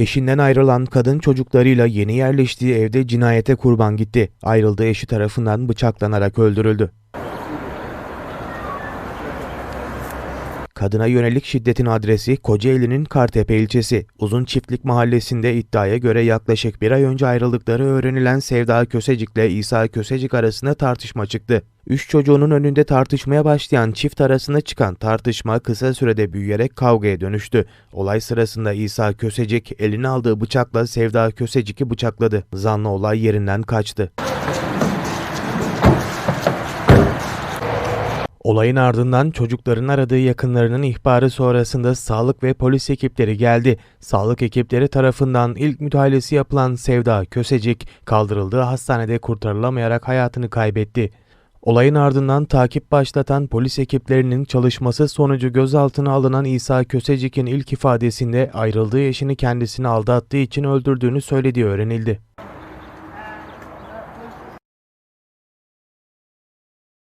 Eşinden ayrılan kadın çocuklarıyla yeni yerleştiği evde cinayete kurban gitti. Ayrıldığı eşi tarafından bıçaklanarak öldürüldü. Kadına yönelik şiddetin adresi Kocaeli'nin Kartepe ilçesi. Uzun Çiftlik mahallesinde iddiaya göre yaklaşık bir ay önce ayrıldıkları öğrenilen Sevda Kösecik ile İsa Kösecik arasında tartışma çıktı. Üç çocuğunun önünde tartışmaya başlayan çift arasında çıkan tartışma kısa sürede büyüyerek kavgaya dönüştü. Olay sırasında İsa Kösecik eline aldığı bıçakla Sevda Kösecik'i bıçakladı. Zanlı olay yerinden kaçtı. Olayın ardından çocukların aradığı yakınlarının ihbarı sonrasında sağlık ve polis ekipleri geldi. Sağlık ekipleri tarafından ilk müdahalesi yapılan Sevda Kösecik kaldırıldığı hastanede kurtarılamayarak hayatını kaybetti. Olayın ardından takip başlatan polis ekiplerinin çalışması sonucu gözaltına alınan İsa Kösecik'in ilk ifadesinde ayrıldığı eşini kendisini aldattığı için öldürdüğünü söylediği öğrenildi.